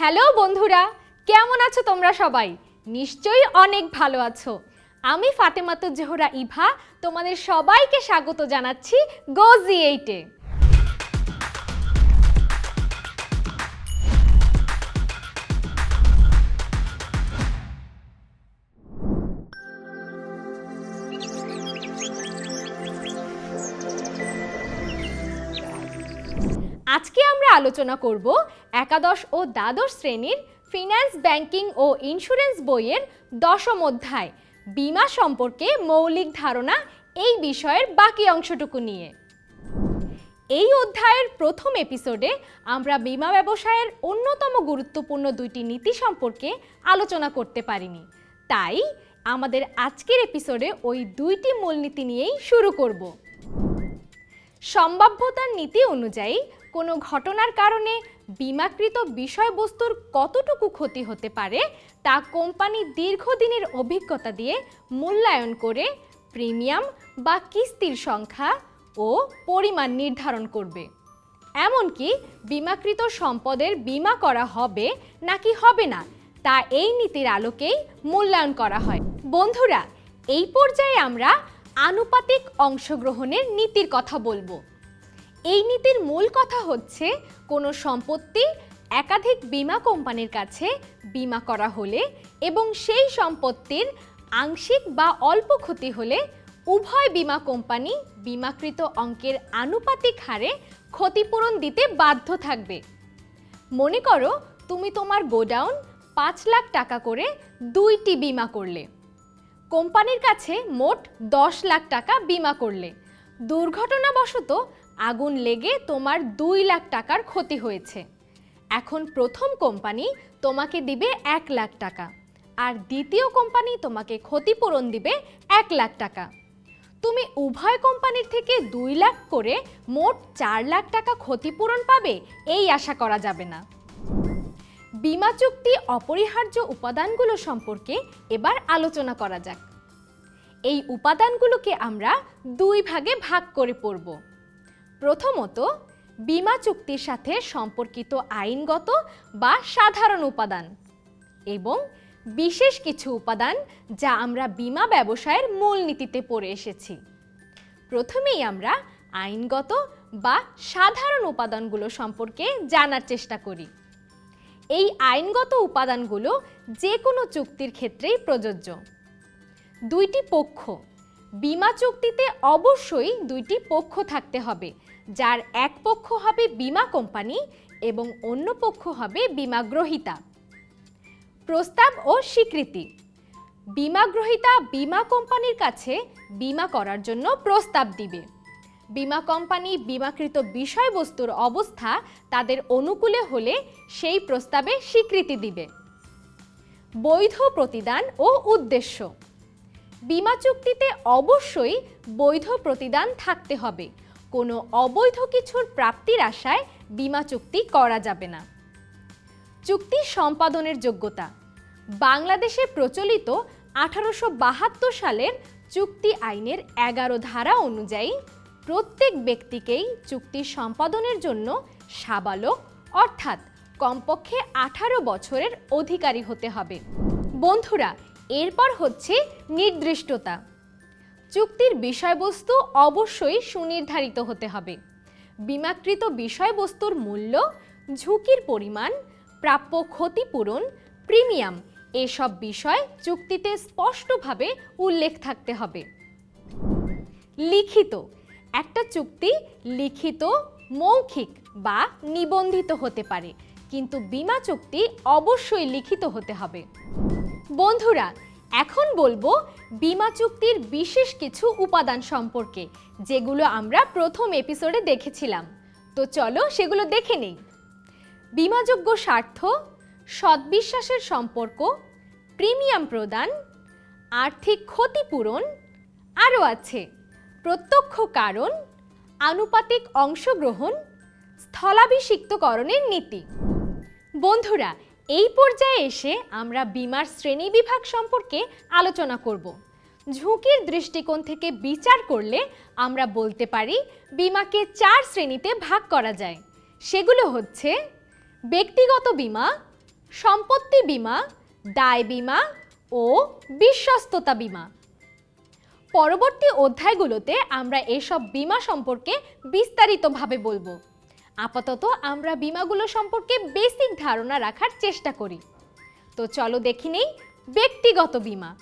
Hello বন্ধুরা, কেমন আছো তোমরা সবাই? নিশ্চয়ই অনেক ভালো আছো। আমি ফাতেমাতো জোহরা ইভা, তোমাদের সবাইকে স্বাগত জানাচ্ছি গোজি এইটে। আজকে আমরা আলোচনা করব একাদশ ও দ্বাদশ শ্রেণির ফিন্যান্স ব্যাংকিং ও ইন্স্যুরেন্স বইয়ের দশম অধ্যায়, বীমা সম্পর্কে মৌলিক ধারণা এই বিষয়ের বাকি অংশটুকু নিয়ে। এই অধ্যায়ের প্রথম এপিসোডে আমরা বীমা ব্যবসায়ের অন্যতম গুরুত্বপূর্ণ দুইটি নীতি সম্পর্কে আলোচনা করতে পারিনি। তাই আমাদের আজকের এপিসোডে ওই দুইটি মূলনীতি নিয়েই শুরু করব। সম্ভাব্যতার নীতি অনুযায়ী কোনো ঘটনার কারণে বিমাকৃত বিষয়বস্তুর কতটুকু ক্ষতি হতে পারে তা কোম্পানি দীর্ঘদিনের অভিজ্ঞতা দিয়ে মূল্যায়ন করে প্রিমিয়াম বা কিস্তির সংখ্যা ও পরিমাণ নির্ধারণ করবে। এমনকি বিমাকৃত সম্পদের বীমা করা হবে নাকি হবে না, তা এই নীতির আলোকেই মূল্যায়ন করা হয়। বন্ধুরা, এই পর্যায়ে আমরা আনুপাতিক অংশগ্রহণের নীতির কথা বলব। এই নীতির মূল কথা হচ্ছে, কোনো সম্পত্তি একাধিক বীমা কোম্পানির কাছে বীমা করা হলে এবং সেই সম্পত্তির আংশিক বা অল্প ক্ষতি হলে উভয় বীমা কোম্পানি বিমাকৃত অঙ্কের আনুপাতিক হারে ক্ষতিপূরণ দিতে বাধ্য থাকবে। মনে করো, তুমি তোমার গোডাউন পাঁচ লাখ টাকা করে দুইটি বীমা করলে। কোম্পানির কাছে মোট দশ লাখ টাকা বীমা করলে। দুর্ঘটনাবশত আগুন লেগে তোমার দুই লাখ টাকার ক্ষতি হয়েছে। এখন প্রথম কোম্পানি তোমাকে দিবে এক লাখ টাকা, আর দ্বিতীয় কোম্পানি তোমাকে ক্ষতিপূরণ দিবে এক লাখ টাকা। তুমি উভয় কোম্পানির থেকে দুই লাখ করে মোট চার লাখ টাকা ক্ষতিপূরণ পাবে, এই আশা করা যাবে না। বীমা চুক্তি অপরিহার্য উপাদানগুলো সম্পর্কে এবার আলোচনা করা যাক। এই উপাদানগুলোকে আমরা দুই ভাগে ভাগ করে পড়ব। প্রথমত, বিমা চুক্তির সাথে সম্পর্কিত আইনগত বা সাধারণ উপাদান এবং বিশেষ কিছু উপাদান যা আমরা বিমা ব্যবসায়ের মূলনীতিতে পড়ে এসেছি। প্রথমেই আমরা আইনগত বা সাধারণ উপাদানগুলো সম্পর্কে জানার চেষ্টা করি। এই আইনগত উপাদানগুলো যে কোনো চুক্তির ক্ষেত্রেই প্রযোজ্য। দুইটি পক্ষ। বিমা চুক্তিতে অবশ্যই দুইটি পক্ষ থাকতে হবে, যার এক পক্ষ হবে বীমা কোম্পানি এবং অন্য পক্ষ হবে বীমা গ্রহীতা। প্রস্তাব ও স্বীকৃতি। বীমা গ্রহীতা বীমা কোম্পানির কাছে বিমা করার জন্য প্রস্তাব দিবে। বীমা কোম্পানি বিমাকৃত বিষয়বস্তুর অবস্থা তাদের অনুকূলে হলে সেই প্রস্তাবে স্বীকৃতি দিবে। বৈধ প্রতিদান ও উদ্দেশ্য। বিমা চুক্তিতে অবশ্যই বৈধ প্রতিদান থাকতে হবে। কোনো অবৈধ কিছুর প্রাপ্তির আশায় বিমা চুক্তি করা যাবে না। চুক্তি সম্পাদনের যোগ্যতা। বাংলাদেশে প্রচলিত আঠারোশো বাহাত্তর সালের চুক্তি আইনের এগারো ধারা অনুযায়ী প্রত্যেক ব্যক্তিকেই চুক্তি সম্পাদনের জন্য সাবালক, অর্থাৎ কমপক্ষে আঠারো বছরের অধিকারী হতে হবে। বন্ধুরা, এরপর হচ্ছে নির্দিষ্টতা। চুক্তির বিষয়বস্তু অবশ্যই সুনির্ধারিত হতে হবে। বিমাকৃত বিষয়বস্তুর মূল্য, ঝুঁকির পরিমাণ, প্রাপ্য ক্ষতিপূরণ, প্রিমিয়াম এসব বিষয় চুক্তিতে স্পষ্টভাবে উল্লেখ থাকতে হবে। লিখিত একটা চুক্তি লিখিত, মৌখিক বা নিবন্ধিত হতে পারে। কিন্তু বিমা চুক্তি অবশ্যই লিখিত হতে হবে। বন্ধুরা, এখন বলব বিমা চুক্তির বিশেষ কিছু উপাদান সম্পর্কে, যেগুলো আমরা প্রথম এপিসোডে দেখেছিলাম। তো চলো সেগুলো দেখে নেই। বিমাযোগ্য স্বার্থ, সদ্বিশ্বাসের সম্পর্ক, প্রিমিয়াম প্রদান, আর্থিক ক্ষতিপূরণ আরও আছে। প্রত্যক্ষ কারণ, আনুপাতিক অংশগ্রহণ, স্থলাভিষিক্তকরণের নীতি। বন্ধুরা, এই পর্যায়ে এসে আমরা বিমার শ্রেণি বিভাগ সম্পর্কে আলোচনা করব। ঝুঁকির দৃষ্টিকোণ থেকে বিচার করলে আমরা বলতে পারি, বিমাকে চার শ্রেণীতে ভাগ করা যায়। সেগুলো হচ্ছে, ব্যক্তিগত বীমা, সম্পত্তি বীমা, দায় বীমা ও বিশ্বস্ততা বীমা। পরবর্তী অধ্যায়গুলোতে আমরা এসব বীমা সম্পর্কে বিস্তারিতভাবে বলব। আপাতত আমরা বিমাগুলো সম্পর্কে বেসিক ধারণা রাখার চেষ্টা করি। তো চলো দেখি নেই, ব্যক্তিগত বীমা।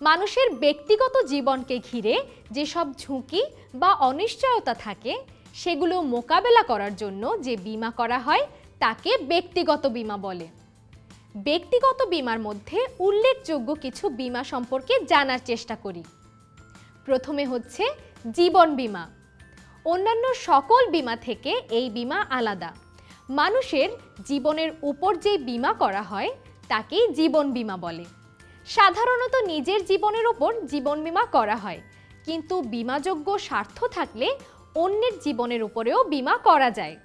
মানুষের ব্যক্তিগত জীবনকে ঘিরে যেসব ঝুঁকি বা অনিশ্চয়তা থাকে, সেগুলো মোকাবেলা করার জন্য যে বিমা করা হয়, তাকে ব্যক্তিগত বীমা বলে। ব্যক্তিগত বিমার মধ্যে উল্লেখযোগ্য কিছু বীমা সম্পর্কে জানার চেষ্টা করি। প্রথমে হচ্ছে জীবন বিমা। অন্যান্য সকল বিমা থেকে এই বীমা আলাদা। মানুষের জীবনের উপর যে বিমা করা হয়, তাকেই জীবন বিমা বলে। সাধারণত নিজের জীবনের ওপর জীবন বিমা করা হয়, কিন্তু বিমাযোগ্য স্বার্থ থাকলে অন্যের জীবনের উপরেও বিমা করা যায়।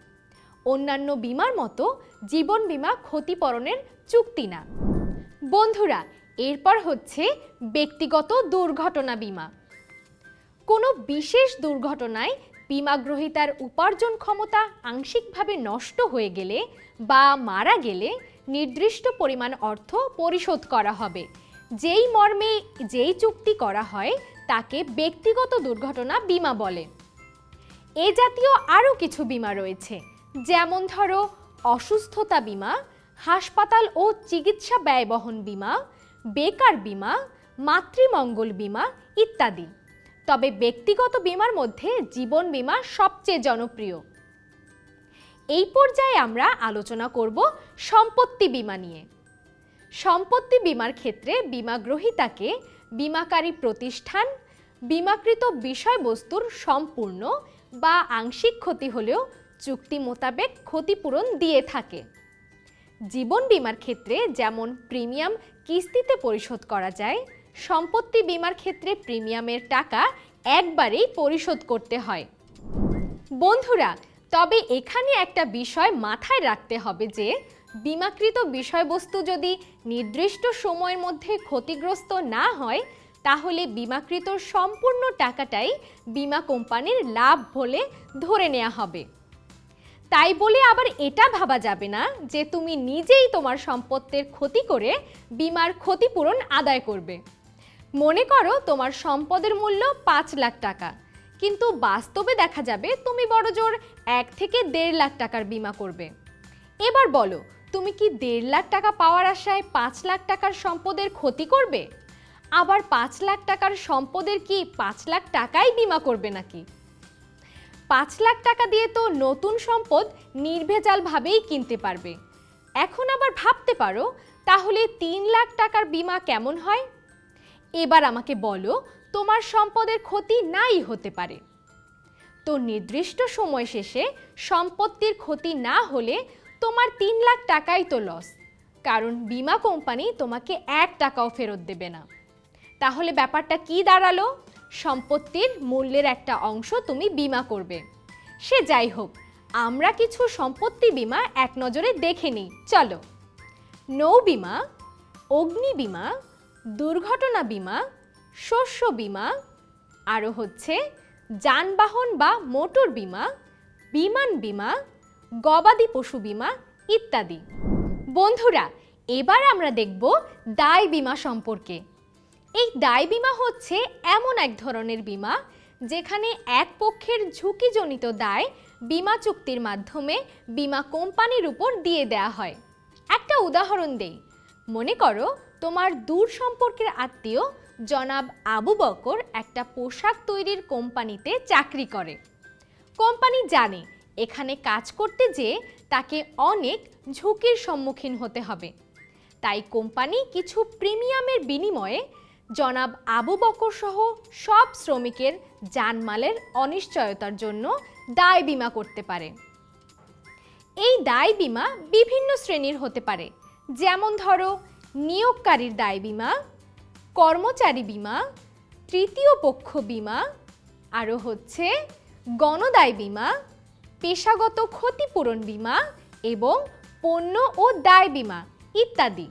অন্যান্য বীমার মতো জীবন বীমা ক্ষতিপূরণের চুক্তি না। বন্ধুরা, এরপর হচ্ছে ব্যক্তিগত দুর্ঘটনা বীমা। কোনো বিশেষ দুর্ঘটনায় বীমাগ্রহীতার উপার্জন ক্ষমতা আংশিকভাবে নষ্ট হয়ে গেলে বা মারা গেলে নির্দিষ্ট পরিমাণ অর্থ পরিশোধ করা হবে। যেই মর্মে যেই চুক্তি করা হয়, তাকে ব্যক্তিগত দুর্ঘটনা বীমা বলে। এ জাতীয় আরও কিছু বীমা রয়েছে। যেমন ধরো, অসুস্থতা বীমা, হাসপাতাল ও চিকিৎসা ব্যয়বহন বীমা, বেকার বীমা, মাতৃমঙ্গল বীমা ইত্যাদি। তবে ব্যক্তিগত বীমার মধ্যে জীবন বীমা সবচেয়ে জনপ্রিয়। এই পর্যায়ে আমরা আলোচনা করব সম্পত্তি বিমা নিয়ে। সম্পত্তি বীমার ক্ষেত্রে বীমাগ্রহীতাকে বীমাকারী প্রতিষ্ঠান, বিমাকৃত বিষয়বস্তুর সম্পূর্ণ বা আংশিক ক্ষতি হলেও চুক্তি মোতাবেক ক্ষতিপূরণ দিয়ে থাকে। জীবন বিমার ক্ষেত্রে যেমন প্রিমিয়াম কিস্তিতে পরিশোধ করা যায়, সম্পত্তি বিমার ক্ষেত্রে প্রিমিয়ামের টাকা একবারেই পরিশোধ করতে হয়। বন্ধুরা, তবে এখানে একটা বিষয় মাথায় রাখতে হবে যে, বিমাকৃত বিষয়বস্তু যদি নির্দিষ্ট সময়ের মধ্যে ক্ষতিগ্রস্ত না হয়, তাহলে বিমাকৃত সম্পূর্ণ টাকাটাই বিমা কোম্পানির লাভ বলে ধরে নেওয়া হবে। তাই বলে আবার এটা ভাবা যাবে না যে তুমি নিজেই তোমার সম্পত্তির ক্ষতি করে বিমার ক্ষতিপূরণ আদায় করবে। মনে করো তোমার সম্পদের মূল্য পাঁচ লাখ টাকা, কিন্তু বাস্তবে দেখা যাবে তুমি বড়জোর এক থেকে দেড় লাখ টাকার বিমা করবে। এবার বলো, তুমি কি দেড় লাখ টাকা পাওয়ার আশায় পাঁচ লাখ টাকার সম্পদের ক্ষতি করবে? আবার পাঁচ লাখ টাকার সম্পদের কি পাঁচ লাখ টাকাই বিমা করবে নাকি? পাঁচ লাখ টাকা দিয়ে তো নতুন সম্পদ নির্ভেজালভাবেই কিনতে পারবে। এখন আবার ভাবতে পারো, তাহলে তিন লাখ টাকার বিমা কেমন হয়? এবার আমাকে বলো, তোমার সম্পদের ক্ষতি নাই হতে পারে। তো নির্দিষ্ট সময় শেষে সম্পত্তির ক্ষতি না হলে তোমার তিন লাখ টাকাই তো লস কারণ বিমা কোম্পানি তোমাকে এক টাকাও ফেরত দেবে না। তাহলে ব্যাপারটা কি দাঁড়াল? সম্পত্তির মূল্যের একটা অংশ তুমি বিমা করবে। সে যাই হোক, আমরা কিছু সম্পত্তি বিমা এক নজরে দেখে নিই, চলো। নৌ বিমা, অগ্নি বিমা, দুর্ঘটনা বিমা, শস্য বিমা আরও হচ্ছে যানবাহন বা মোটর বিমা, বিমান বিমা, গবাদি পশু বিমা ইত্যাদি। বন্ধুরা, এবার আমরা দেখব দায় বিমা সম্পর্কে। এই দায় বিমা হচ্ছে এমন এক ধরনের বিমা যেখানে এক পক্ষের ঝুঁকিজনিত দায় বিমা চুক্তির মাধ্যমে বিমা কোম্পানির উপর দিয়ে দেয়া হয়। একটা উদাহরণ দেই। মনে করো তোমার দূর সম্পর্কের আত্মীয় জনাব আবু বকর একটা পোশাক তৈরির কোম্পানিতে চাকরি করে। কোম্পানি জানে এখানে কাজ করতে যেয়ে তাকে অনেক ঝুঁকির সম্মুখীন হতে হবে। তাই কোম্পানি কিছু প্রিমিয়ামের বিনিময়ে জনাব আবু বকর সহ সব শ্রমিকের জানমালের অনিশ্চয়তার জন্য দায় বীমা করতে পারে। এই দায় বীমা বিভিন্ন শ্রেণির হতে পারে। যেমন ধরো, নিয়োগকারীর দায় বীমা, কর্মচারী বীমা, তৃতীয় পক্ষ বীমা আরও হচ্ছে গণদায় বীমা, পেশাগত ক্ষতিপূরণ বীমা এবং পণ্য ও দায় বীমা ইত্যাদি।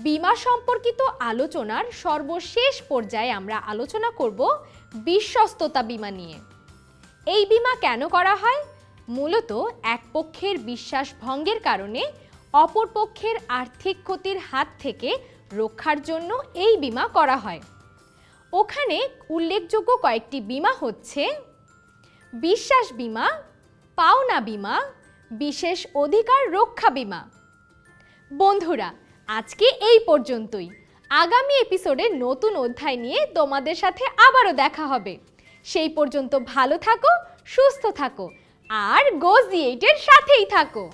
বীমা সম্পর্কিত আলোচনার সর্বশেষ পর্যায়ে আমরা আলোচনা করব বিশ্বস্ততা বিমা নিয়ে। এই বীমা কেন করা হয়? মূলত এক পক্ষের বিশ্বাস ভঙ্গের কারণে অপর পক্ষের আর্থিক ক্ষতির হাত থেকে রক্ষার জন্য এই বীমা করা হয়। ওখানে উল্লেখযোগ্য কয়েকটি বীমা হচ্ছে বিশ্বাস বিমা, পাওনা বীমা, বিশেষ অধিকার রক্ষা বিমা। বন্ধুরা আজকে এই পর্যন্তই। আগামী এপিসোডে নতুন অধ্যায় নিয়ে তোমাদের সাথে আবারও দেখা হবে। সেই পর্যন্ত ভালো থাকো, সুস্থ থাকো, আর গোজ এইটের সাথেই থাকো।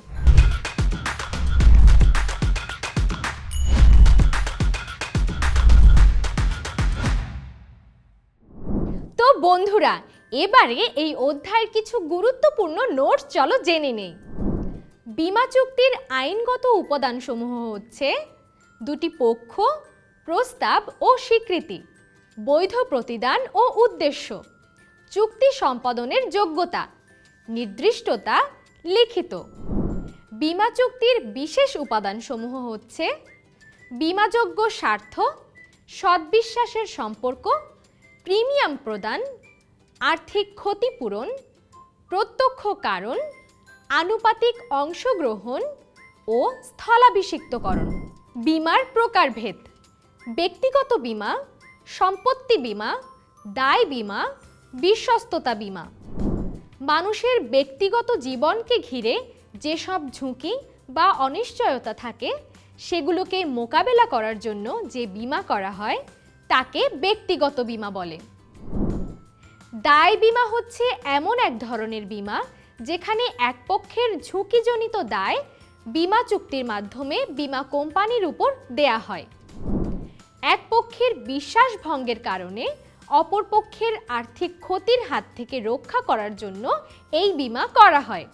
তো বন্ধুরা, এবারে এই অধ্যায়ের কিছু গুরুত্বপূর্ণ নোটস চলো জেনে নেই। বীমা চুক্তির আইনগত উপাদানসমূহ হচ্ছে দুটি পক্ষ, প্রস্তাব ও স্বীকৃতি, বৈধ প্রতিদান ও উদ্দেশ্য, চুক্তি সম্পাদনের যোগ্যতা, নির্দিষ্টতা, লিখিত। বিমা চুক্তির বিশেষ উপাদানসমূহ হচ্ছে বিমাযোগ্য স্বার্থ, সদ্বিশ্বাসের সম্পর্ক, প্রিমিয়াম প্রদান, আর্থিক ক্ষতিপূরণ, প্রত্যক্ষ কারণ আনুপাতিক অংশগ্রহণ ও স্থলাভিষিক্তকরণ, বীমার প্রকারভেদ, ব্যক্তিগত বীমা, সম্পত্তি বীমা, দায় বীমা, বিশ্বস্ততা বীমা। মানুষের ব্যক্তিগত জীবনকে ঘিরে যেসব ঝুঁকি বা অনিশ্চয়তা থাকে, সেগুলোকে মোকাবেলা করার জন্য যে বীমা করা হয়, তাকে ব্যক্তিগত বীমা বলে। দায় বীমা হচ্ছে এমন এক ধরনের বীমা যেখানে এক পক্ষের ঝুঁকিজনিত দায় বিমা চুক্তির মাধ্যমে বিমা কোম্পানির উপর দেয়া হয়। এক পক্ষের বিশ্বাস ভঙ্গের কারণে অপর পক্ষের আর্থিক ক্ষতির হাত থেকে রক্ষা করার জন্য এই বিমা করা হয়।